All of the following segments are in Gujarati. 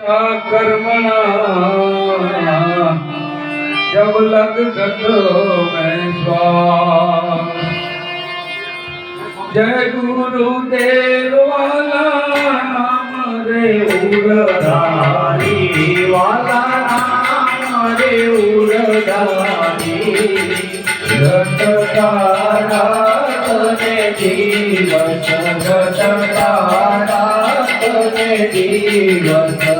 કર્મણા જબ લગ ગયો મેં સ્વાસ જય ગુરુ દેવ વાલા નામ રે ઉરધારી વાલા નામ રે ઉરધારી રટકારા તને જીવન રટકારા જીવન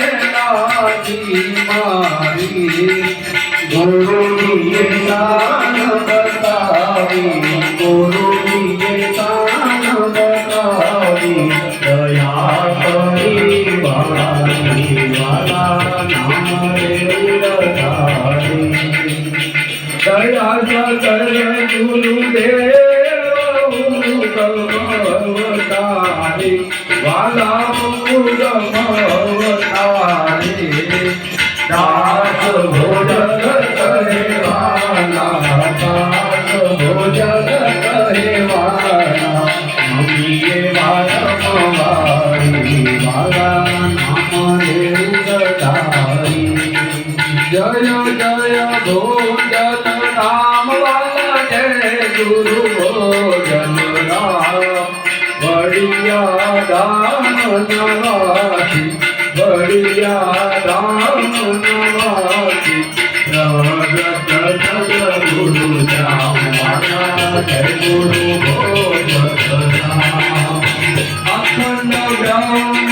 લાગી મારી ગુરુજીએ શાન બતાવી ગુરુજીએ શાન બતાવી દયા કરી મારી વાલા નામ રે ઉલધારી દયા જગર ગુરુદેવ અવતારી વાલા અવતારી દાસ ભોજન કરે વાલા, દાસ ભોજન કરે વાલા મમ્મીએ વાલા મારી વાલા નામ રે ઉદધારી જય જય ભોજન, રામ વાલા, જય ગુરુ ભોજન, રામ. બળિયા દામ નવાસી બળિયા દામ નવાસી પ્રગટ સદ ગુરુ રામ જય ગુરુ ભોજન રામ અખંડ બ્રહ્મ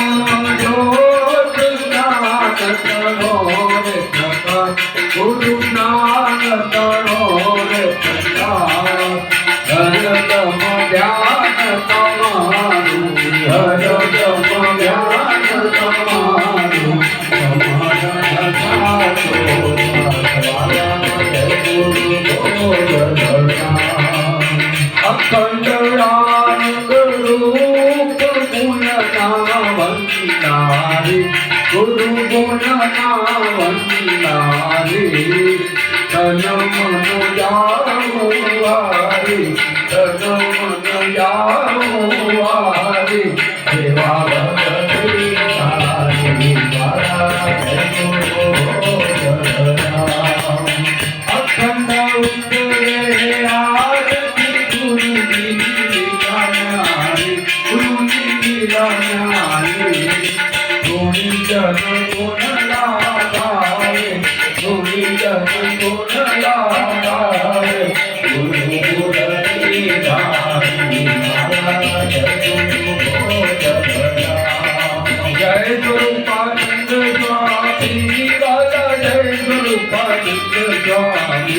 જાવારી તન મન સારી વાલા જય ગુરુ અખંડ ઉત્તરે ગુરુ પાનંદ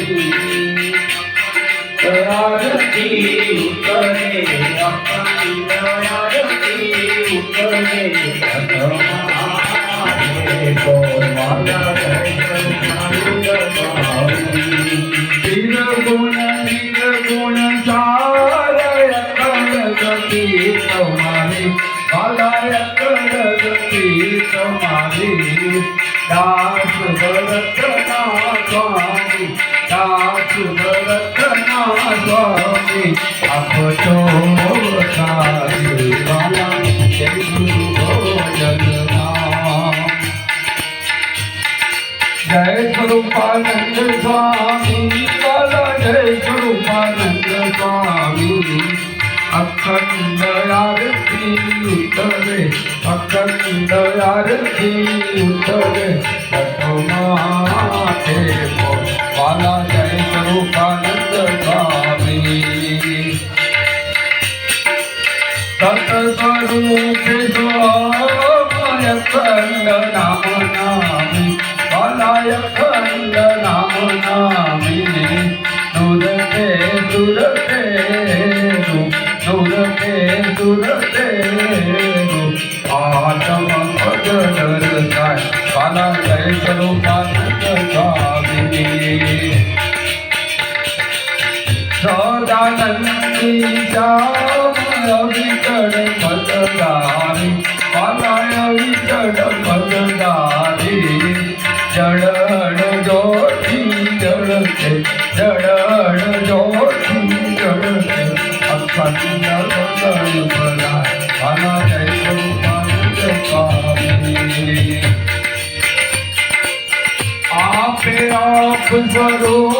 સ્વામી આરતી ઉતરે અખંડ આરતી ઉતરે અધમારે ગોમાલા જય ગુરુ પાનંદ સ્વામી જય ગુરુ ભોજન રામ સ્વરૂપાનંદ સ્વામી બાલા જય સ્વરૂપાનંદ સ્વામી અખંડ આરતી ઉત્તરે અખંડ આરતી ઉત્તરે માતે બાલા જય સ્વરૂપાનંદ સ્વામી સતસ્વરૂપે સ્વામય ખંડ નામ નામી સદાનંદી શ્યામ અવિચળ પદદારી પાલાય વિચળ પદદારી જડણ જોશી જળ છે જડણ જોશી જળ છે અખંડ પદળ ભલા પાલા જય સ્વામી આપે આપ સ્વરૂપ